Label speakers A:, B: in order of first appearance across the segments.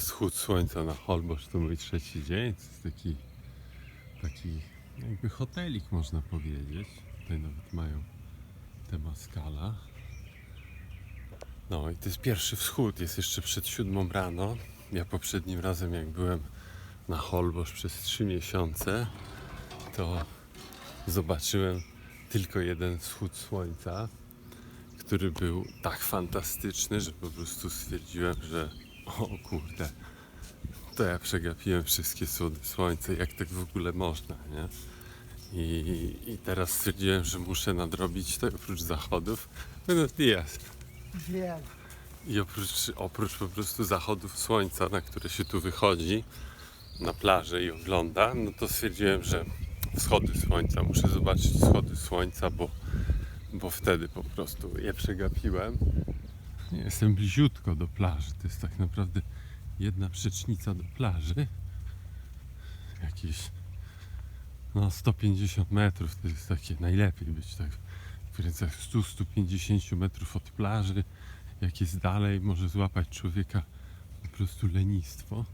A: wschód słońca na Holbosz to mój trzeci dzień. To jest taki, taki jakby hotelik można powiedzieć. Tutaj nawet mają temaskala. No i to jest pierwszy wschód, jest jeszcze przed siódmą rano. Ja poprzednim razem jak byłem na Holbosz przez trzy miesiące, to zobaczyłem tylko jeden wschód słońca, który był tak fantastyczny, że po prostu stwierdziłem, że o kurde, to ja przegapiłem wszystkie wschody słońca, jak tak w ogóle można, nie? I, I teraz stwierdziłem, że muszę nadrobić to oprócz zachodów. Buenos días.
B: Wiem.
A: I oprócz, oprócz po prostu zachodów słońca, na które się tu wychodzi na plażę i ogląda, no to stwierdziłem, że wschody słońca, muszę zobaczyć wschody słońca, bo, bo wtedy po prostu je przegapiłem. Jestem bliziutko do plaży, to jest tak naprawdę jedna przecznica do plaży. Jakieś no 150 metrów to jest takie najlepiej być tak w granicach 100-150 metrów od plaży jak jest dalej, może złapać człowieka po prostu lenistwo.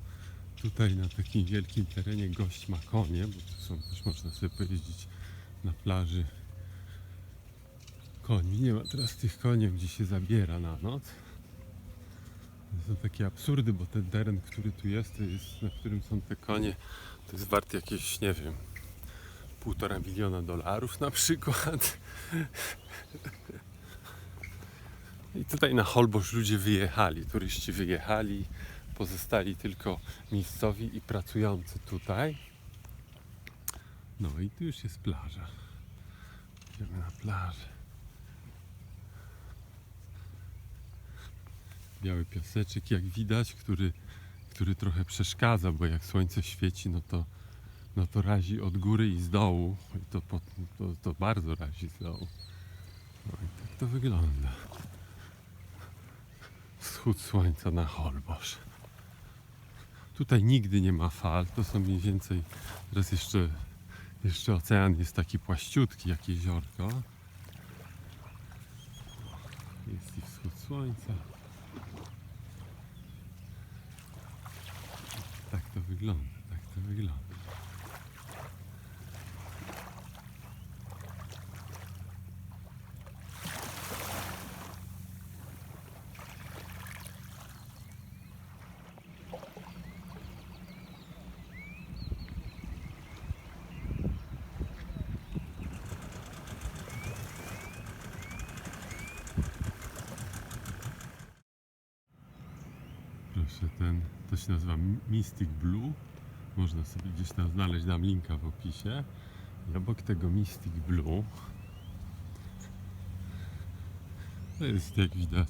A: Tutaj na takim wielkim terenie gość ma konie, bo tu są też można sobie pojeździć na plaży końmi. Nie ma teraz tych koni, gdzie się zabiera na noc. To są takie absurdy, bo ten teren, który tu jest, jest, na którym są te konie, to jest wart jakieś, nie wiem, półtora miliona dolarów na przykład. I tutaj na Holbosz ludzie wyjechali, turyści wyjechali, pozostali tylko miejscowi i pracujący tutaj. No i tu już jest plaża. Idziemy na plażę. Biały piaseczek, jak widać, który, który trochę przeszkadza, bo jak słońce świeci, no to, no to razi od góry i z dołu. I to, po- to, to bardzo razi z dołu. No i tak to wygląda wschód słońca na Holbosz. Tutaj nigdy nie ma fal, to są mniej więcej, teraz jeszcze, jeszcze ocean jest taki płaściutki jak jeziorko. Jest i wschód słońca. küla, äkki ta oli küla to się nazywa Mystic Blue. Można sobie gdzieś tam znaleźć, dam linka w opisie. I obok tego Mystic Blue to jest, jak widać,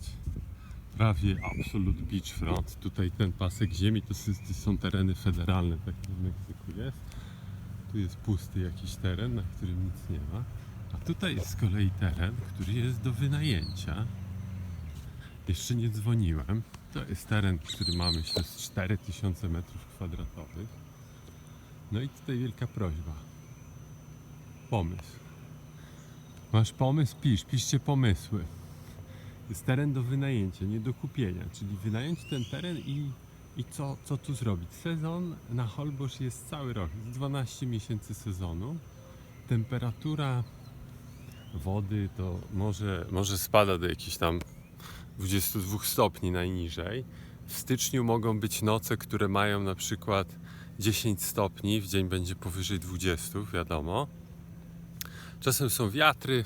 A: prawie Absolute Beachfront. Tutaj ten pasek ziemi to są, tereny federalne, tak w Meksyku jest. Tu jest pusty jakiś teren, na którym nic nie ma. A tutaj jest z kolei teren, który jest do wynajęcia. Jeszcze nie dzwoniłem. To jest teren, który ma myślę z 4000 m2. No i tutaj wielka prośba. Pomysł. Masz pomysł? Pisz, piszcie pomysły. Jest teren do wynajęcia, nie do kupienia, czyli wynająć ten teren i, i co, co tu zrobić? Sezon na Holbosz jest cały rok, jest 12 miesięcy sezonu. Temperatura wody to może, może spada do jakichś tam 22 stopni najniżej. W styczniu mogą być noce, które mają na przykład 10 stopni, w dzień będzie powyżej 20, wiadomo. Czasem są wiatry,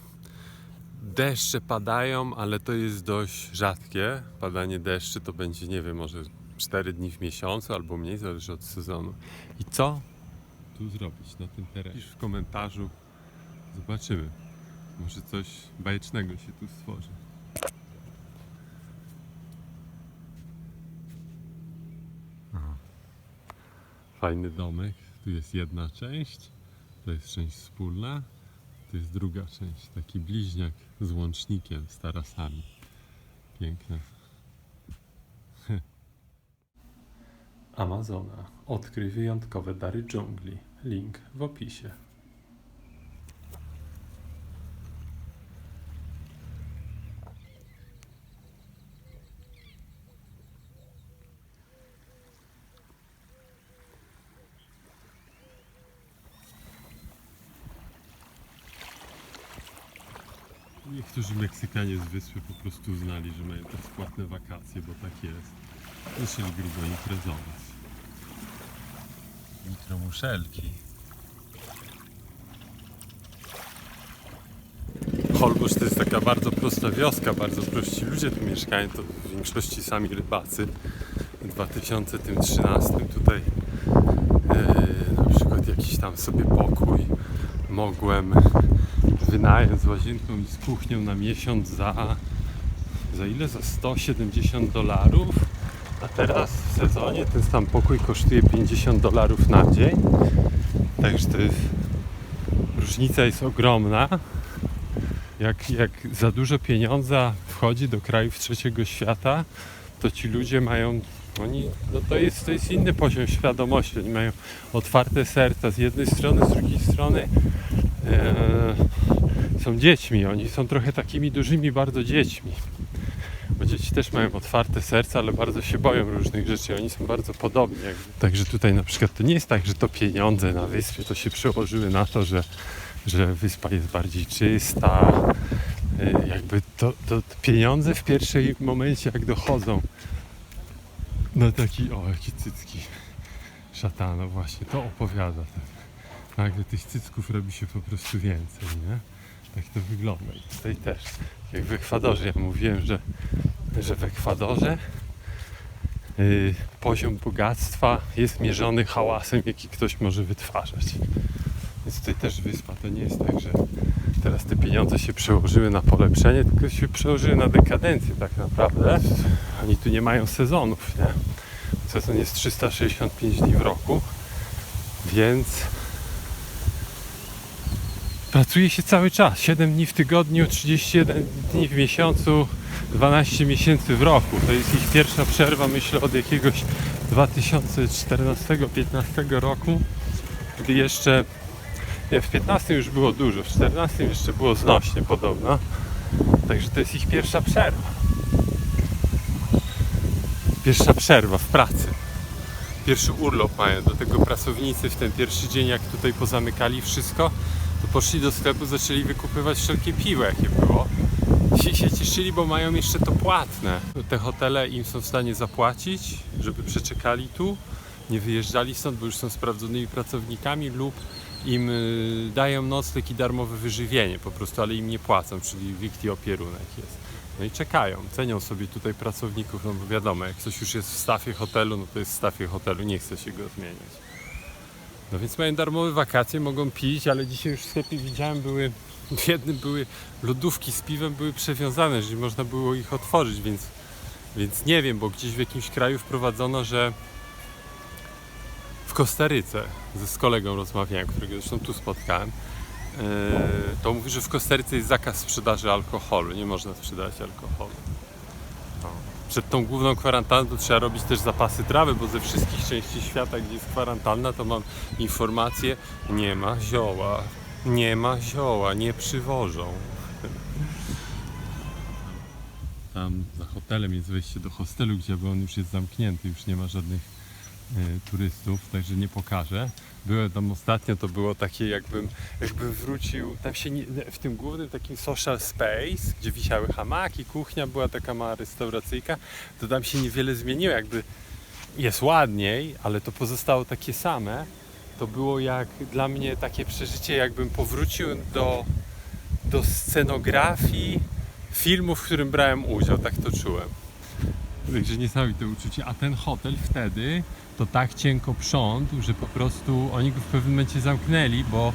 A: deszcze padają, ale to jest dość rzadkie. Padanie deszczy to będzie, nie wiem, może 4 dni w miesiącu albo mniej, zależy od sezonu. I co tu zrobić na tym terenie? Pisz w komentarzu, zobaczymy. Może coś bajecznego się tu stworzy. Fajny domek. Tu jest jedna część, to jest część wspólna, to jest druga część. Taki bliźniak z łącznikiem, z tarasami. Piękne. Amazona. Odkryj wyjątkowe dary dżungli. Link w opisie. Niektórzy Meksykanie z wyspy po prostu uznali, że mają teraz płatne wakacje, bo tak jest. Zaczęli grubo imprezować. Mikromuszelki. Holbusz to jest taka bardzo prosta wioska, bardzo prości ludzie tu mieszkają, to w większości sami rybacy. W 2013 tutaj e, na przykład jakiś tam sobie pokój mogłem wynająć z łazienką i z kuchnią na miesiąc za za ile? Za 170 dolarów. A teraz w sezonie ten sam pokój kosztuje 50 dolarów na dzień. Także to jest różnica jest ogromna. Jak, jak za dużo pieniądza wchodzi do krajów trzeciego świata, to ci ludzie mają oni, no to jest, to jest inny poziom świadomości. Oni mają otwarte serca z jednej strony, z drugiej strony e, są dziećmi. Oni są trochę takimi dużymi bardzo dziećmi. Bo dzieci też mają otwarte serca, ale bardzo się boją różnych rzeczy. Oni są bardzo podobni. Także tutaj na przykład to nie jest tak, że to pieniądze na wyspie to się przełożyły na to, że, że wyspa jest bardziej czysta. E, Jakby to, to pieniądze w pierwszym momencie jak dochodzą no taki, o jakie cycki szatano właśnie, to opowiada ten. Nagle tych cycków robi się po prostu więcej, nie? Tak to wygląda. I tutaj też, jak w Ekwadorze, ja mówiłem, że, że w Ekwadorze yy, poziom bogactwa jest mierzony hałasem, jaki ktoś może wytwarzać. Więc tutaj też wyspa to nie jest tak, że teraz te pieniądze się przełożyły na polepszenie, tylko się przełożyły na dekadencję tak naprawdę. Oni tu nie mają sezonów, nie? Sezon jest 365 dni w roku, więc pracuje się cały czas. 7 dni w tygodniu, 31 dni w miesiącu, 12 miesięcy w roku. To jest ich pierwsza przerwa, myślę, od jakiegoś 2014-15 roku, gdy jeszcze nie, w 15 już było dużo, w 14 jeszcze było znośnie podobno. Także to jest ich pierwsza przerwa. Pierwsza przerwa w pracy. Pierwszy urlop mają. Do tego pracownicy w ten pierwszy dzień, jak tutaj pozamykali wszystko, to poszli do sklepu, zaczęli wykupywać wszelkie piwo, jakie było. Dzisiaj się cieszyli, bo mają jeszcze to płatne. Te hotele im są w stanie zapłacić, żeby przeczekali tu, nie wyjeżdżali stąd, bo już są sprawdzonymi pracownikami lub im y, dają nocleg i darmowe wyżywienie po prostu, ale im nie płacą, czyli wikti opierunek jest. No i czekają, cenią sobie tutaj pracowników, no bo wiadomo, jak ktoś już jest w stafie hotelu, no to jest w stafie hotelu, nie chce się go zmieniać. No więc mają darmowe wakacje, mogą pić, ale dzisiaj już w sklepie widziałem, były w jednym były lodówki z piwem były przewiązane, że można było ich otworzyć, więc, więc nie wiem, bo gdzieś w jakimś kraju wprowadzono, że w Kostaryce, ze z kolegą rozmawiałem, którego zresztą tu spotkałem, yy, to mówi, że w Kostaryce jest zakaz sprzedaży alkoholu, nie można sprzedawać alkoholu. Przed tą główną kwarantanną trzeba robić też zapasy trawy, bo ze wszystkich części świata, gdzie jest kwarantanna, to mam informację, nie ma zioła, nie ma zioła, nie przywożą. Tam za hotelem jest wejście do hostelu, gdzie on już jest zamknięty, już nie ma żadnych turystów, także nie pokażę. Byłem tam ostatnio, to było takie jakbym, jakbym wrócił, tam się nie, w tym głównym takim social space, gdzie wisiały hamaki, kuchnia była taka mała restauracyjka, to tam się niewiele zmieniło, jakby jest ładniej, ale to pozostało takie same. To było jak dla mnie takie przeżycie, jakbym powrócił do, do scenografii filmu, w którym brałem udział, tak to czułem. Także niesamowite uczucie. A ten hotel wtedy to tak cienko przątł, że po prostu oni go w pewnym momencie zamknęli, bo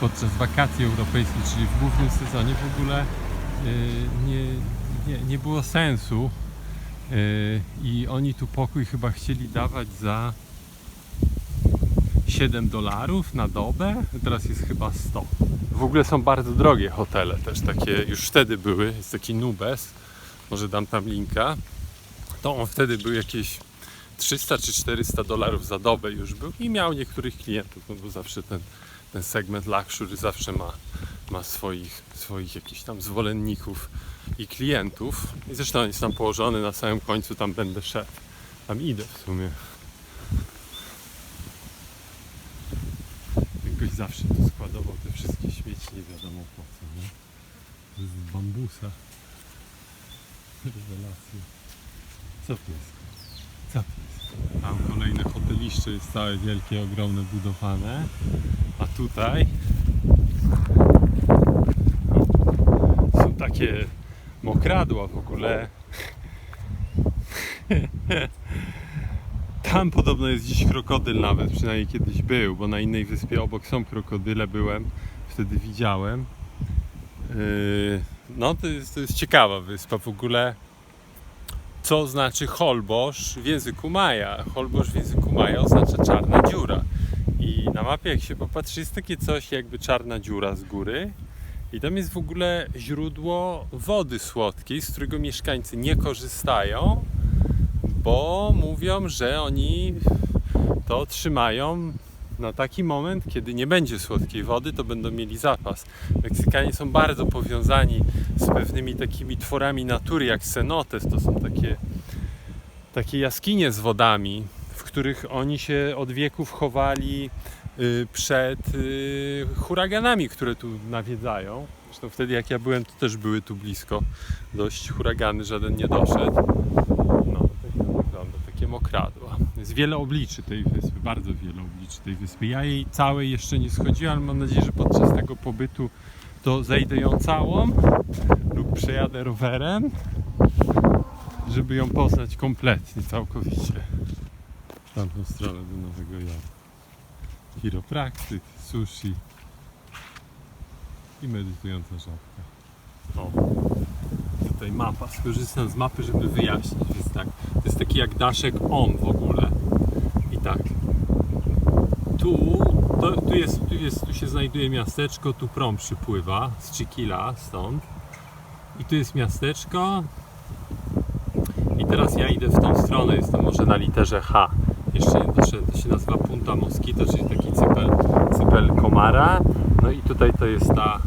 A: podczas wakacji europejskich, czyli w głównym sezonie w ogóle yy, nie, nie, nie było sensu. Yy, I oni tu pokój chyba chcieli dawać za 7 dolarów na dobę, teraz jest chyba 100. W ogóle są bardzo drogie hotele też takie, już wtedy były, jest taki Nubes, może dam tam linka. To on wtedy był jakieś 300 czy 400 dolarów za dobę już był i miał niektórych klientów, no bo zawsze ten, ten segment luxury zawsze ma, ma swoich, swoich jakichś tam zwolenników i klientów. I zresztą on jest tam położony na samym końcu, tam będę szedł. Tam idę w sumie. Jakoś zawsze tu składował te wszystkie śmieci, nie wiadomo po co, nie? z bambusa. Rewelacja. Co to jest? Tam kolejne hoteliszcze jest całe wielkie, ogromne, budowane. A tutaj są takie mokradła w ogóle. Tam podobno jest dziś krokodyl nawet, przynajmniej kiedyś był, bo na innej wyspie obok są krokodyle, byłem, wtedy widziałem. Yy, No to jest, to jest ciekawa wyspa w ogóle. Co znaczy Holbosz w języku Maja? Holbosz w języku Maja oznacza czarna dziura. I na mapie jak się popatrzy jest takie coś jakby czarna dziura z góry. I tam jest w ogóle źródło wody słodkiej, z którego mieszkańcy nie korzystają, bo mówią, że oni to otrzymają na taki moment, kiedy nie będzie słodkiej wody, to będą mieli zapas. Meksykanie są bardzo powiązani z pewnymi takimi tworami natury, jak cenotes. To są takie, takie jaskinie z wodami, w których oni się od wieków chowali y, przed y, huraganami, które tu nawiedzają. Zresztą wtedy jak ja byłem, to też były tu blisko dość huragany, żaden nie doszedł. No, tak to wygląda, takie mokradła. Jest wiele obliczy tej wyspy, bardzo wiele obliczy tej wyspy. Ja jej całej jeszcze nie schodziłem, ale mam nadzieję, że podczas tego pobytu to zejdę ją całą lub przejadę rowerem, żeby ją poznać kompletnie, całkowicie. W tamtą stronę do Nowego Jorku. Chiropraktyk, sushi i medytująca żabka. O, tutaj mapa. Skorzystam z mapy, żeby wyjaśnić. Jest tak, to jest taki jak daszek on w ogóle. I tak. Tu, to, tu, jest, tu, jest, tu się znajduje miasteczko, tu prom przypływa z Chiquila stąd. I tu jest miasteczko. I teraz ja idę w tą stronę, jestem może na literze H. Jeszcze nie doszedłem, to się nazywa Punta Mosquito, czyli taki cypel, cypel komara. No i tutaj to jest ta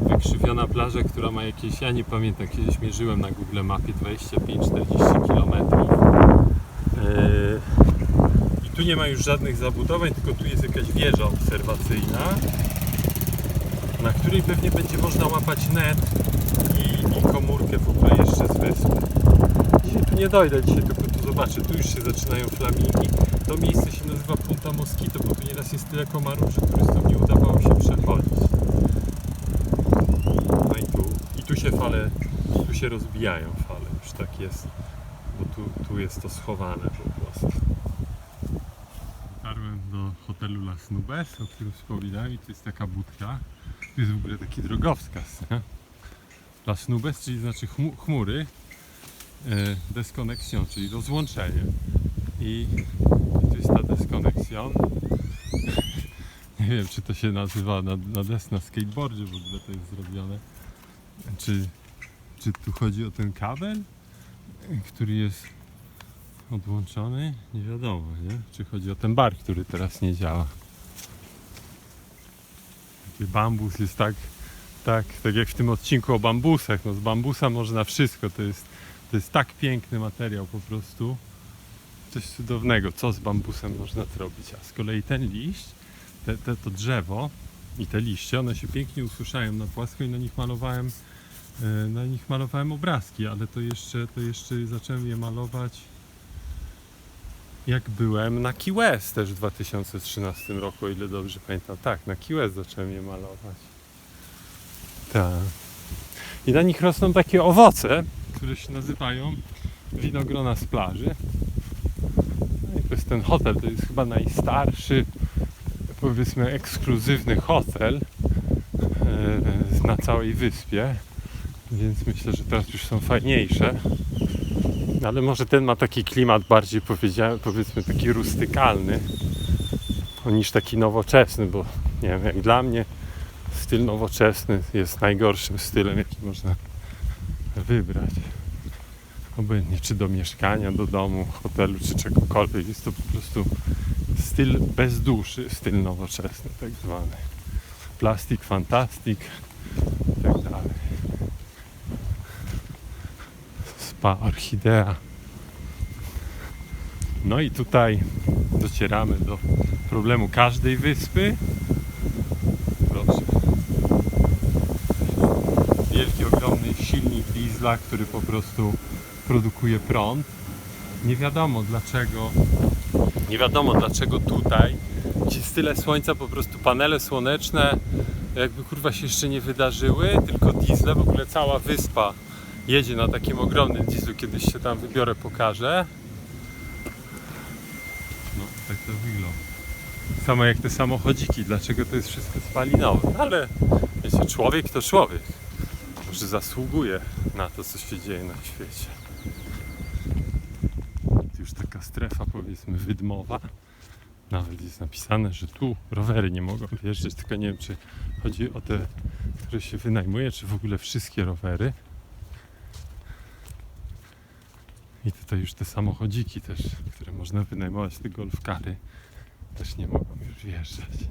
A: wykrzywiona plaża, która ma jakieś, ja nie pamiętam, kiedyś mierzyłem na Google Mapie 25-40 km. Yy, I tu nie ma już żadnych zabudowań, tylko tu jest jakaś wieża obserwacyjna, na której pewnie będzie można łapać net i, i komórkę w ogóle jeszcze z wyspy. Dzisiaj tu nie dojdę, dzisiaj tylko tu zobaczę, tu już się zaczynają flamingi. To miejsce się nazywa Punta Mosquito, bo tu nieraz jest tyle komarów, że turystom nie udawało się przechodzić. No i tu, i tu się fale, tu się rozbijają fale, już tak jest, bo tu, tu jest to schowane po prostu. Dotarłem do hotelu Las Nubes, o którym wspominałem i to jest taka budka. Tu jest w ogóle taki drogowskaz, nie? Las Nubes, czyli znaczy chmu- chmury, e, desconnexion, czyli rozłączenie. I tu jest ta desconnexion. Nie wiem, czy to się nazywa na, na des na skateboardzie w ogóle to jest zrobione. Czy, czy tu chodzi o ten kabel, który jest odłączony? Nie wiadomo, nie? Czy chodzi o ten bar, który teraz nie działa. Taki bambus jest tak, tak, tak jak w tym odcinku o bambusach. No z bambusa można wszystko. To jest, to jest tak piękny materiał po prostu. Coś cudownego, co z bambusem można zrobić. A z kolei ten liść, te, te, to drzewo i te liście, one się pięknie ususzają na płasko i na nich malowałem na nich malowałem obrazki, ale to jeszcze, to jeszcze zacząłem je malować jak byłem na Key West też w 2013 roku, o ile dobrze pamiętam. Tak, na Key West zacząłem je malować. Tak. I na nich rosną takie owoce, które się nazywają winogrona z plaży. No i to jest ten hotel, to jest chyba najstarszy, powiedzmy ekskluzywny hotel e, na całej wyspie. Więc myślę, że teraz już są fajniejsze. Ale może ten ma taki klimat bardziej powiedzmy taki rustykalny niż taki nowoczesny, bo nie wiem, jak dla mnie styl nowoczesny jest najgorszym stylem, jaki można wybrać. Obojętnie czy do mieszkania, do domu, hotelu, czy czegokolwiek. Jest to po prostu styl bez duszy, styl nowoczesny tak zwany. Plastik, fantastik i tak dalej. Spa Orchidea. No i tutaj docieramy do problemu każdej wyspy. Proszę. wielki, ogromny silnik diesla, który po prostu produkuje prąd. Nie wiadomo dlaczego, nie wiadomo dlaczego tutaj, gdzie jest tyle słońca, po prostu panele słoneczne jakby kurwa się jeszcze nie wydarzyły, tylko diesle, w ogóle cała wyspa jedzie na takim ogromnym dieslu, kiedyś się tam wybiorę, pokażę. No, tak to wygląda. Samo jak te samochodziki, dlaczego to jest wszystko spalinowe. No, ale wiecie, człowiek to człowiek. Może zasługuje na to, co się dzieje na świecie. Tu już taka strefa, powiedzmy, wydmowa. Nawet jest napisane, że tu rowery nie mogą wjeżdżać, tylko nie wiem, czy chodzi o te, które się wynajmuje, czy w ogóle wszystkie rowery. I tutaj już te samochodziki też, które można wynajmować, te golfkary, też nie mogą już wjeżdżać.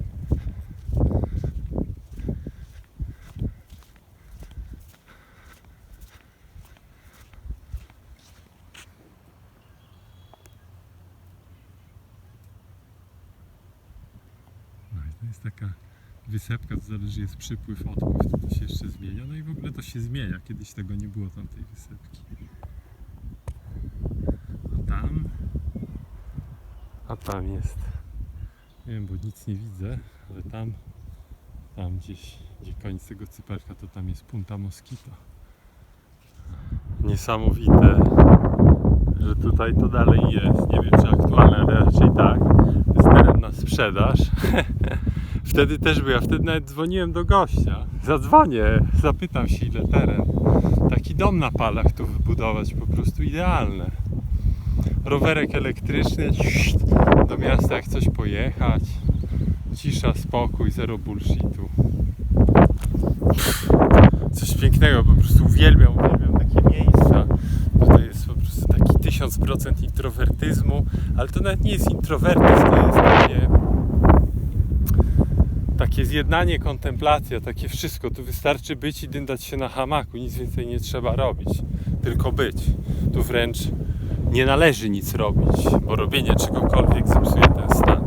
A: No i to jest taka wysepka, to zależy jest przypływ, odpływ, to, to się jeszcze zmienia. No i w ogóle to się zmienia, kiedyś tego nie było tamtej wysepki. A tam, a tam jest, nie wiem, bo nic nie widzę, ale tam, tam gdzieś, gdzie koniec tego cyperka, to tam jest Punta Mosquito. Niesamowite, że tutaj to dalej jest. Nie wiem, czy aktualne, ale raczej tak. Jest teren na sprzedaż. Wtedy też był, ja wtedy nawet dzwoniłem do gościa. Zadzwonię, zapytam się ile teren. Taki dom na palach tu wybudować, po prostu idealne. Rowerek elektryczny, do miasta jak coś pojechać. Cisza, spokój, zero bullshitu. Coś pięknego, po prostu uwielbiam, uwielbiam takie miejsca. Tutaj jest po prostu taki 1000% introwertyzmu, ale to nawet nie jest introwertyzm, to jest takie takie zjednanie, kontemplacja, takie wszystko. Tu wystarczy być i dyndać się na hamaku, nic więcej nie trzeba robić, tylko być. Tu wręcz nie należy nic robić, bo robienie czegokolwiek zepsuje ten stan.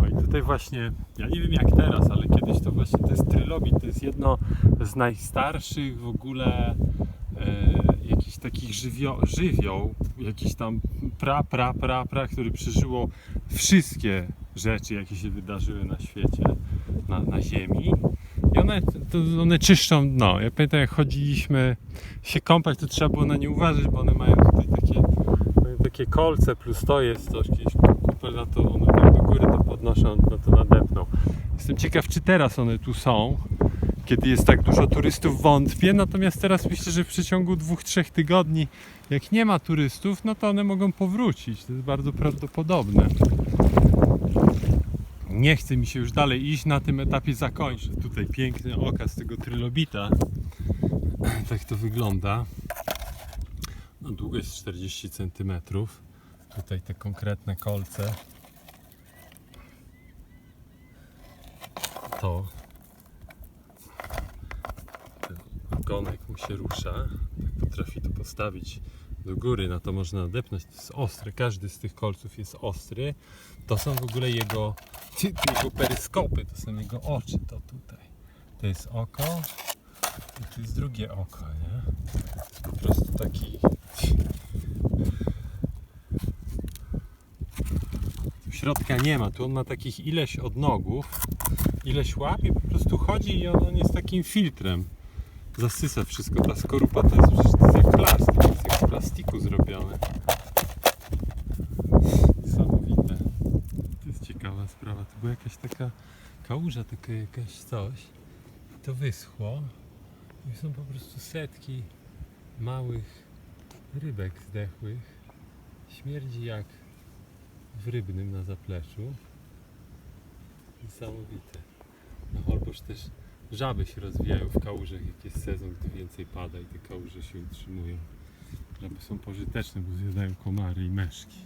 A: No i tutaj właśnie, ja nie wiem jak teraz, ale kiedyś to właśnie to jest to jest jedno z najstarszych w ogóle e, jakichś takich żywio, żywioł, jakiś tam pra, pra, pra, pra, który przeżyło wszystkie rzeczy, jakie się wydarzyły na świecie, na, na Ziemi. I one, to one czyszczą dno. Ja pamiętam, jak chodziliśmy się kąpać, to trzeba było na nie uważać, bo one mają tutaj takie, takie kolce, plus to jest coś, gdzieś kupel na to, one do góry to podnoszą, na to nadepną. Jestem ciekaw, czy teraz one tu są, kiedy jest tak dużo turystów, wątpię. Natomiast teraz myślę, że w przeciągu dwóch, trzech tygodni, jak nie ma turystów, no to one mogą powrócić. To jest bardzo prawdopodobne. Nie chce mi się już dalej iść, na tym etapie zakończę. Tutaj piękny okaz tego trylobita. Tak to wygląda. No, długość 40 cm. Tutaj te konkretne kolce. To ten ogonek mu się rusza. Tak potrafi to postawić do góry, na to można nadepnąć. To jest ostre, każdy z tych kolców jest ostry. To są w ogóle jego, jego peryskopy, to są jego oczy, to tutaj. To jest oko i jest drugie oko, nie? Po prostu taki... Tu środka nie ma, tu on ma takich ileś odnogów, ileś łap i po prostu chodzi i on, on jest takim filtrem zasysa wszystko. Ta skorupa to jest to jest jak plastik, jest jak z plastiku zrobione. Niesamowite. To jest ciekawa sprawa. To była jakaś taka kałuża, taka jakaś coś. To wyschło. I są po prostu setki małych rybek zdechłych. Śmierdzi jak w rybnym na zapleczu. Niesamowite. Na Holbosz też żaby się rozwijają w kałużach, jak jest sezon, gdy więcej pada i te kałuże się utrzymują. Żaby są pożyteczne, bo zjadają komary i meszki.